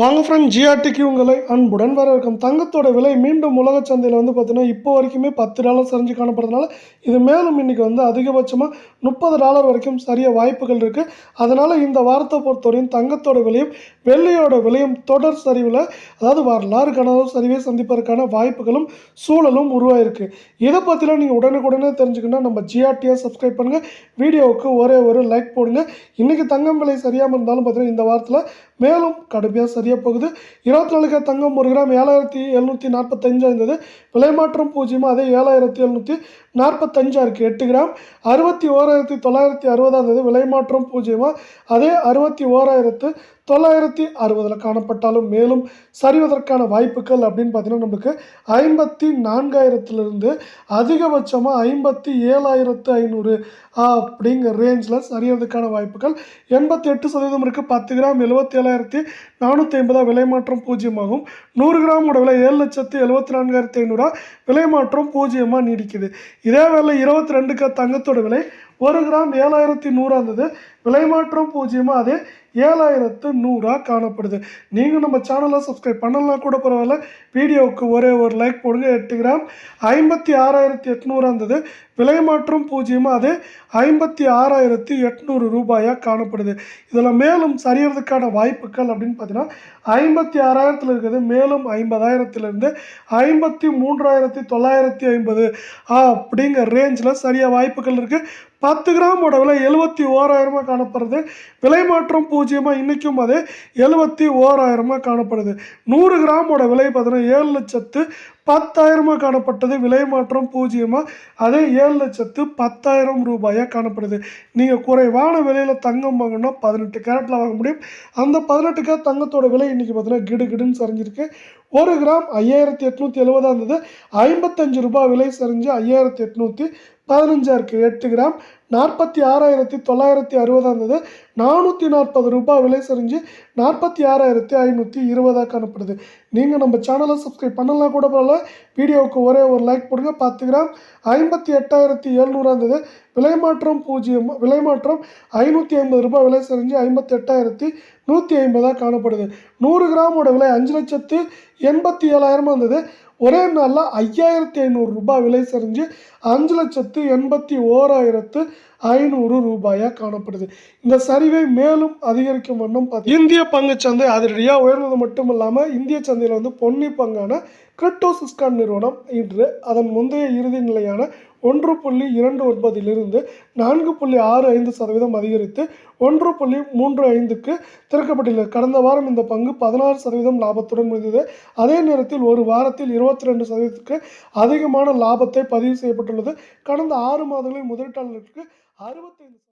வாங்க ஃப்ரெண்ட் ஜிஆர்டிக்கு உங்களை அன்புடன் வரவேற்கும். தங்கத்தோட விலை மீண்டும் உலக சந்தையில் வந்து பார்த்தீங்கன்னா இப்போ வரைக்குமே பத்து டாலர் சரிஞ்சு காணப்படுறதுனால இது மேலும் இன்னைக்கு வந்து அதிகபட்சமாக முப்பது டாலர் வரைக்கும் சரிய வாய்ப்புகள் இருக்குது அதனால் இந்த வாரத்தை பொறுத்தவரையும் தங்கத்தோட விலையும் வெள்ளையோட விலையும் தொடர் சரிவில் அதாவது வரலாறு கனவு சரிவை சந்திப்பதற்கான வாய்ப்புகளும் சூழலும் உருவாயிருக்கு. இதை பற்றிலாம் நீங்கள் உடனுக்குடனே தெரிஞ்சுக்கணும் நம்ம ஜிஆர்டியை சப்ஸ்கிரைப் பண்ணுங்கள் வீடியோவுக்கு ஒரே ஒரு லைக் போடுங்க. இன்றைக்கி தங்கம் விலை சரியாமல் இருந்தாலும் பார்த்தீங்கன்னா இந்த வாரத்தில் மேலும் கடுமையாக சரியாக போகுது. இருபத்தி நாலு கிராம் தங்கம் ஒரு கிராம் ஏழாயிரத்தி எழுநூற்றி நாற்பத்தஞ்சாக இருந்தது விலை மாற்றம் பூஜ்ஜியமாக அதே ஏழாயிரத்தி எழுநூற்றி நாற்பத்தஞ்சா இருக்குது எட்டு கிராம். அறுபத்தி ஓராயிரத்தி தொள்ளாயிரத்தி அறுபதாக இருந்தது விலை மாற்றம் பூஜ்ஜியமாக அதே அறுபத்தி ஓராயிரத்து தொள்ளாயிரத்தி அறுபதில் காணப்பட்டாலும் மேலும் சரிவதற்கான வாய்ப்புகள் அப்படின்னு பார்த்தீங்கன்னா நமக்கு ஐம்பத்தி நான்காயிரத்துலேருந்து அதிகபட்சமாக ஐம்பத்தி ஏழாயிரத்து ஐநூறு அப்படிங்கிற ரேஞ்சில் சரியறதுக்கான வாய்ப்புகள் எண்பத்தி எட்டு சதவீதம் இருக்குது பத்து கிராம் எழுபத்தி ஏழாயிரத்தி நானூற்றி ஐம்பதாக விலை மாற்றம் பூஜ்ஜியமாகும். நூறு கிராமோட விலை ஏழு லட்சத்து எழுபத்தி நான்காயிரத்தி ஐநூறுரூவா விலை மாற்றம் பூஜ்ஜியமாக நீடிக்குது. இதே வேலை இருபத்தி ரெண்டுக்கு தங்கத்தோட விலை ஒரு கிராம் ஏழாயிரத்தி நூறா இருந்தது. விலை மாற்றம் பூஜ்ஜியமாக அது ஏழாயிரத்து நூறாக காணப்படுது. நீங்கள் நம்ம சேனலை சப்ஸ்கிரைப் பண்ணலாம் கூட பரவாயில்ல. வீடியோவுக்கு ஒரே ஒரு லைக் போடுங்க. எட்டு கிராம் ஐம்பத்தி ஆறாயிரத்தி எட்நூறா இருந்தது. விலை மாற்றம் பூஜ்ஜியமாக அது ஐம்பத்தி ஆறாயிரத்தி எட்நூறு ரூபாயாக காணப்படுது. இதில் மேலும் சரியறதுக்கான வாய்ப்புகள் அப்படின்னு பார்த்தீங்கன்னா ஐம்பத்தி ஆறாயிரத்தில் இருக்குது மேலும் ஐம்பதாயிரத்துலேருந்து ஐம்பத்தி மூன்றாயிரத்தி தொள்ளாயிரத்தி ஐம்பது அப்படிங்கிற ரேஞ்சில் சரியாக வாய்ப்புகள் இருக்குது பத்து கிராமோட விலை எழுபத்தி ஓராயிரமாக காணப்படுறது விலை மாற்றம் பூஜ்ஜியமாக இன்றைக்கும் அது எழுபத்தி ஓராயிரமாக காணப்படுது. நூறு கிராமோட விலை பார்த்தீங்கன்னா ஏழு லட்சத்து பத்தாயிரமாக காணப்பட்டது. விலை மாற்றம் பூஜ்ஜியமாக அதே ஏழு லட்சத்து பத்தாயிரம் ரூபாயாக காணப்படுது. நீங்கள் குறைவான விலையில் தங்கம் வாங்கணும்னா பதினெட்டு கேரட்டில் வாங்க முடியும். அந்த பதினெட்டு கேரட் தங்கத்தோட விலை இன்றைக்கி பார்த்தீங்கன்னா கிடு கிடுன்னு சரிஞ்சிருக்கு. ஒரு கிராம் ஐயாயிரத்தி எட்நூற்றி எழுபதா இருந்தது ஐம்பத்தஞ்சு ரூபாய் விலை சரிஞ்சு ஐயாயிரத்தி எட்நூற்றி பதினஞ்சாக இருக்குது எட்டு கிராம் நாற்பத்தி ஆறாயிரத்தி தொள்ளாயிரத்தி அறுபதாக இருந்தது நானூற்றி நாற்பது ரூபாய் விலை சரிஞ்சு நாற்பத்தி ஆறாயிரத்தி ஐநூற்றி இருபதாக காணப்படுது. நீங்கள் நம்ம சேனலை சப்ஸ்கிரைப் பண்ணலாம் கூட பரவாயில்ல. வீடியோவுக்கு ஒரே ஒரு லைக் போடுங்க. பத்து கிராம் ஐம்பத்தி எட்டாயிரத்தி எழுநூறா இருந்தது விலை மாற்றம் பூஜ்ஜியம் விலை மாற்றம் ஐநூற்றி ஐம்பது ரூபாய் விலை செஞ்சு ஐம்பத்தெட்டாயிரத்தி நூற்றி ஐம்பதாக காணப்படுது. நூறு கிராமோட விலை அஞ்சு லட்சத்து எண்பத்தி ஏழாயிரமாக இருந்தது. ஒரே நாளில் ஐயாயிரத்தி ஐநூறு ரூபாய் விலை செறிஞ்சு அஞ்சு லட்சத்து எண்பத்தி ஓராயிரத்து ஐநூறு ரூபாயாக காணப்படுது. இந்த சரிவை மேலும் அதிகரிக்கும் வண்ணம் பார்த்து இந்திய பங்குச்சந்தை அதிரடியாக உயர்ந்தது மட்டும் இல்லாமல் இந்திய சந்தையில் வந்து பொன்னி பங்கான கிரிப்டோ சிஸ்கான் நிறுவனம் இன்று அதன் முந்தைய இறுதி நிலையான ஒன்று புள்ளி இரண்டு ஒன்பதிலிருந்து நான்கு புள்ளி ஆறு ஐந்து சதவீதம் அதிகரித்து ஒன்று புள்ளி மூன்று ஐந்துக்கு திறக்கப்பட்டுள்ளது. கடந்த வாரம் இந்த பங்கு பதினாறு சதவீதம் லாபத்துடன் முடிந்தது. அதே நேரத்தில் ஒரு வாரத்தில் இருபது இருபத்தி ரெண்டு சதவீதத்துக்கு அதிகமான லாபத்தை பதிவு செய்யப்பட்டுள்ளது. கடந்த ஆறு மாதங்களில் முதலீட்டாளர்களுக்கு அறுபத்தைந்து